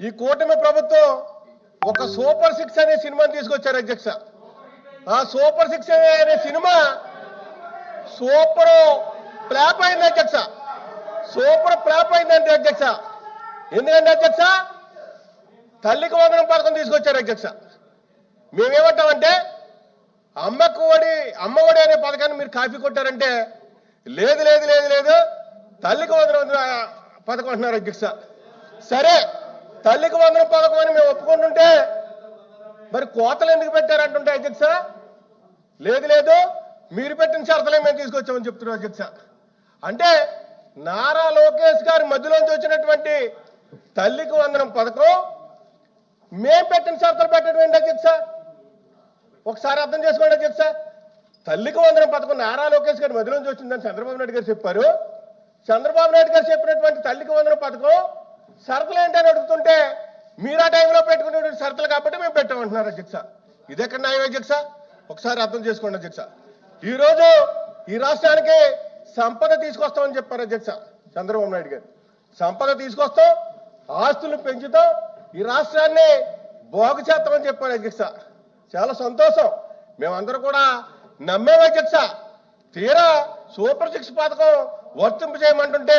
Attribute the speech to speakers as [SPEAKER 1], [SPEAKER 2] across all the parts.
[SPEAKER 1] ఈ కూటమి ప్రభుత్వం ఒక సూపర్ సిక్స్ అనే సినిమాని తీసుకొచ్చారు అధ్యక్ష. ఆ సూపర్ సిక్స్ అనే సినిమా సూపర్ ప్లాప్ అయింది అధ్యక్ష. సూపర్ ప్లాప్ అయిందంటే అధ్యక్ష. ఎందుకంటే అధ్యక్ష తల్లికి వందనం పథకం తీసుకొచ్చారు అధ్యక్ష. మేమేమంటామంటే అమ్మకు ఒడి అమ్మ ఒడి అనే పథకాన్ని మీరు కాపీ కొట్టారంటే లేదు లేదు లేదు లేదు తల్లికి వందనం పథకం అంటున్నారు అధ్యక్ష. సరే తల్లికి వందన పథకం అని మేము ఒప్పుకుంటుంటే మరి కోతలు ఎందుకు పెట్టారంటుంటే అధ్యక్ష? లేదు లేదు. మీరు పెట్టిన షరతులే మేము తీసుకొచ్చామని చెప్తున్నారు అధ్యక్ష. అంటే నారా లోకేష్ గారి మధ్యలోంచి వచ్చినటువంటి తల్లికి వందనం పథకం మేం పెట్టిన షరతులు పెట్టడం ఏంటి అధ్యక్ష? ఒకసారి అర్థం చేసుకోండి అధ్యక్ష. తల్లికి వందనం పథకం నారా లోకేష్ గారి మధ్యలోంచి వచ్చిందని చంద్రబాబు నాయుడు గారు చెప్పారు. చంద్రబాబు నాయుడు గారు చెప్పినటువంటి తల్లికి వందనం పథకం షరతులు ఏంటని అడుగుతుంటే మీరు ఆ టైంలో పెట్టుకునేటువంటి షరతులు కాబట్టి మేము పెట్టమంటున్నారు అధ్యక్ష. ఇదెక్కడ న్యాయం అధ్యక్ష? ఒకసారి అర్థం చేసుకోండి అధ్యక్ష. ఈరోజు ఈ రాష్ట్రానికి సంపద తీసుకొస్తామని చెప్పారు అధ్యక్ష చంద్రబాబు నాయుడు గారు. సంపద తీసుకొస్తాం ఆస్తులు పెంచుతాం ఈ రాష్ట్రాన్ని బాగు చేస్తామని చెప్పారు అధ్యక్ష. చాలా సంతోషం. మేమందరూ కూడా నమ్మేం అధ్యక్ష. తీరా సూపర్ సిక్స్ పథకం వర్తింపు చేయమంటుంటే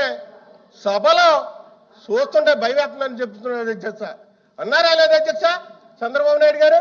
[SPEAKER 1] సభలో చూస్తుంటే భయవేస్తుందని చెప్తున్నారు అధ్యక్ష అన్నారా లేదా అధ్యక్ష చంద్రబాబు నాయుడు గారు?